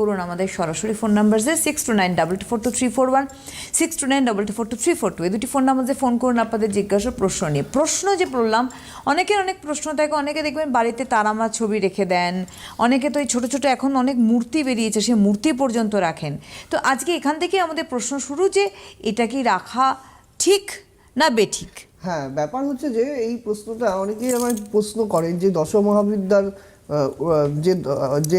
করুন আমাদের সরাসরি ফোন নাম্বার যে six two nine double two four two three four one six two nine double two four two three four two এই দুটি phone নাম্বারে phone করুন আপনাদের জিজ্ঞাসা, প্রশ্ন নিয়ে। প্রশ্ন যে বললাম, অনেকের অনেক প্রশ্ন থাকে, অনেকে দেখবেন বাড়িতে তারামা ছবি রেখে দেন, অনেকে তো এই ছোটো ছোটো এখন অনেক মূর্তি বেরিয়েছে, সে মূর্তি পর্যন্ত রাখেন। তো আজকে এখান থেকে আমাদের প্রশ্ন শুরু যে, এটা কি রাখা ঠিক না বেঠিক? হ্যাঁ ব্যাপার হচ্ছে যে এই প্রশ্নটা অনেকেই আমার প্রশ্ন করেন যে দশ মহাবিদ্যার যে যে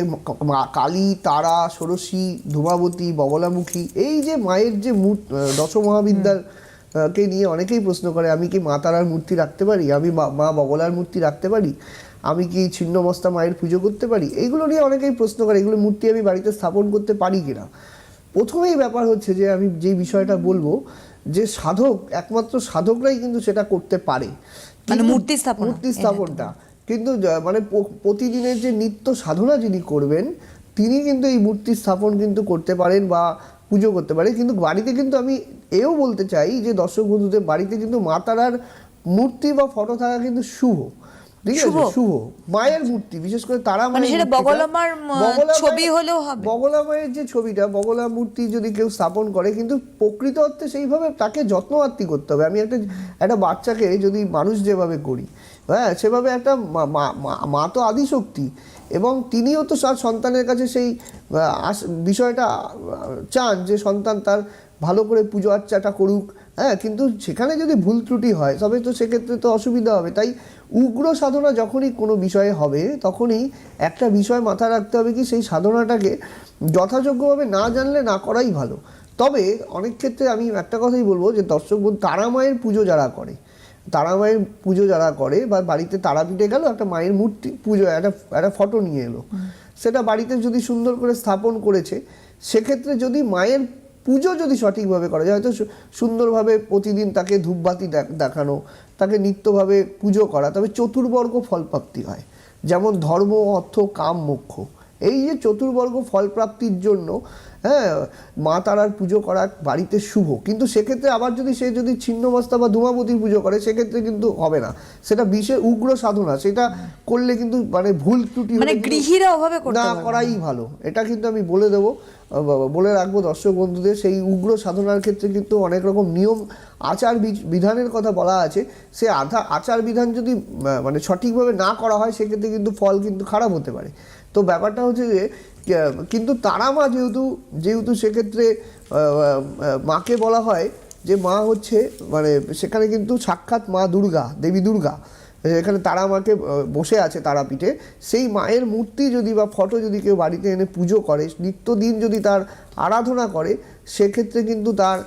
কালী তারা ষোড়শী ধূমাবতী বগলামুখী এই যে মায়ের যে মূর্তি দশ মহাবিদ্যার কে নিয়ে অনেকেই প্রশ্ন করে আমি কি মা তারার মূর্তি রাখতে পারি? আমি মা- মা বগলার মূর্তি রাখতে পারি? আমি কি ছিন্নমস্তা মায়ের পুজো করতে পারি? এইগুলো নিয়ে অনেকেই প্রশ্ন করে এগুলো মূর্তি আমি বাড়িতে স্থাপন করতে পারি কিনা? প্রথমেই ব্যাপার হচ্ছে যে আমি যে বিষয়টা বলব যে সাধক একমাত্র সাধকরাই কিন্তু সেটা করতে পারে। মানে মূর্তি স্থাপনা। মূর্তি স্থাপনটা। কিন্তু মানে প্রতিদিনের যে নিত্য সাধনা যিনি করবেন তিনি কিন্তু এই মূর্তি স্থাপন কিন্তু করতে পারেন বা পুজো করতে পারেন। কিন্তু বাড়িতে কিন্তু আমি এও বলতে চাই যে দর্শক বন্ধুদের বাড়িতে কিন্তু মা তারার মূর্তি বা ফটো থাকা কিন্তু শুভ। ঠিক আছে শুভ? মায়ের মূর্তি বিশেষ করে তারা মানে সেটা বগলামার, ছবি হলেও হবে? বগলা মায়ের যে ছবিটা বগলা মূর্তি যদি কেউ স্থাপন করে কিন্তু প্রকৃত অর্থে সেইভাবে তাকে যত্নআত্তি করতে হবে আমি একটা একটা বাচ্চাকে যদি মানুষ যেভাবে করি হ্যাঁ সেভাবে একটা মা- তো আদিশক্তি এবং তিনিও তো তার সন্তানের কাছে সেই বিষয়টা চান যে সন্তান তার ভালো করে পুজো আর্চাটা করুক হ্যাঁ কিন্তু সেখানে যদি ভুল ত্রুটি হয় তবে তো সেক্ষেত্রে তো অসুবিধা হবে। তাই উগ্র সাধনা যখনই কোনো বিষয়ে হবে তখনই একটা বিষয় মাথায় রাখতে হবে কি সেই সাধনাটাকে যথাযোগ্যভাবে না জানলে না করাই ভালো। তবে অনেক ক্ষেত্রে আমি একটা কথাই বলব যে দর্শক বন্ধু তারা মায়ের পুজো যারা করে তারা মায়ের পুজো যারা করে বা বাড়িতে তারাপীঠে গেল একটা মায়ের মূর্তি পুজো একটা একটা ফটো নিয়ে এলো। সেটা বাড়িতে যদি সুন্দর করে স্থাপন করেছে সেক্ষেত্রে যদি মায়ের পুজো যদি সঠিকভাবে করা যায়, হয়তো সুন্দরভাবে প্রতিদিন তাকে ধূপবাতি দেখানো, তাকে নিত্যভাবে পুজো করা, তবে চতুর্বর্গ ফলপ্রাপ্তি হয়। যেমন ধর্ম, অর্থ, কাম, মোক্ষ। এই যে চতুর্বর্গ ফলপ্রাপ্তির জন্য হ্যাঁ মা তারার পুজো করা বাড়িতে শুভ। কিন্তু সেক্ষেত্রে আবার যদি সে যদি ছিন্নমস্তা বা ধূমাবতীর পুজো করে সেক্ষেত্রে কিন্তু হবে না। সেটা বিশেষ উগ্র সাধনা সেটা করলে কিন্তু মানে ভুল ত্রুটি মানে গৃহীরা করতে না করাই ভালো। এটা কিন্তু আমি বলে দেবো বলে রাখব দর্শক বন্ধুদের সেই উগ্র সাধনার ক্ষেত্রে কিন্তু অনেক রকম নিয়ম আচার বিধানের কথা বলা আছে। সে আধা আচার বিধান যদি মানে সঠিকভাবে না করা হয় সেক্ষেত্রে কিন্তু ফল কিন্তু খারাপ হতে পারে। তো ব্যাপারটা হচ্ছে যে কিন্তু তারা মা যেহেতু যেহেতু সেক্ষেত্রে মাকে বলা হয় যে মা হচ্ছে মানে সেখানে কিন্তু সাক্ষাৎ মা দুর্গা, দেবী দুর্গা। এখানে তারা মাকে বসে আছে তারাপীঠে। সেই মায়ের মূর্তি যদি বা ফটো যদি কেউ বাড়িতে এনে পুজো করে, নিত্যদিন যদি তার আরাধনা করে, সেক্ষেত্রে কিন্তু তার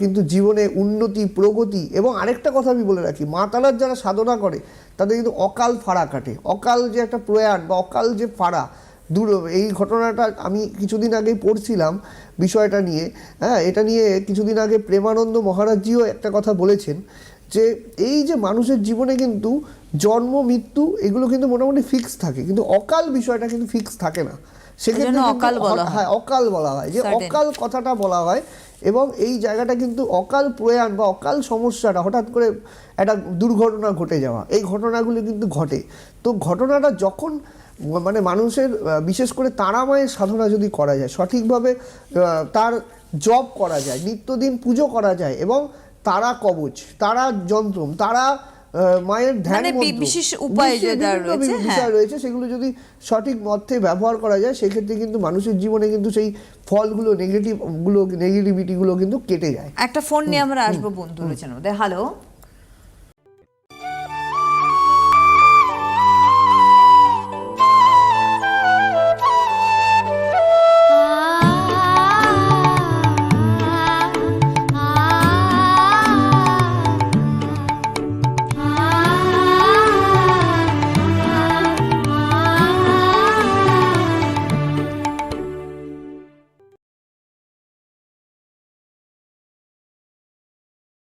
কিন্তু জীবনে উন্নতি, প্রগতি এবং আরেকটা কথা আমি বলে রাখি, মা তারার যারা সাধনা করে তাদের কিন্তু অকাল ফাড়া কাটে। অকাল যে একটা প্রয়াণ বা অকাল যে ফাড়া দূর এই ঘটনাটা আমি কিছুদিন আগেই পড়ছিলাম বিষয়টা নিয়ে। হ্যাঁ এটা নিয়ে কিছুদিন আগে প্রেমানন্দ মহারাজজিও একটা কথা বলেছেন যে এই যে মানুষের জীবনে কিন্তু জন্ম মৃত্যু এগুলো কিন্তু মোটামুটি ফিক্স থাকে। কিন্তু অকাল বিষয়টা কিন্তু ফিক্স থাকে না। সেক্ষেত্রে অকাল বলা হয়। হ্যাঁ অকাল বলা হয়। যে অকাল কথাটা বলা হয় এবং এই জায়গাটা কিন্তু অকাল প্রয়াণ বা অকাল সমস্যাটা হঠাৎ করে একটা দুর্ঘটনা ঘটে যাওয়া। এই ঘটনাগুলি কিন্তু ঘটে। তো ঘটনাটা যখন মানে মানুষের বিশেষ করে তারা মায়ের সাধনা যদি করা যায়, সঠিকভাবে তার জব করা যায়, নিত্যদিন পুজো করা যায় এবং তারা কবচ, তারা যন্ত্রম, তারা মায়ের ধ্যান মানে বিশেষ উপায় যেটা রয়েছে, বিষয় হ্যাঁ। রয়েছে সেগুলো যদি সঠিক মধ্যে ব্যবহার করা যায় সেক্ষেত্রে কিন্তু মানুষের জীবনে কিন্তু সেই ফলগুলো নেগেটিভগুলো নেগেটিভিটি গুলো কিন্তু কেটে যায়। একটা ফোন নিয়ে আমরা আসব বন্ধু রয়েছেন হ্যালো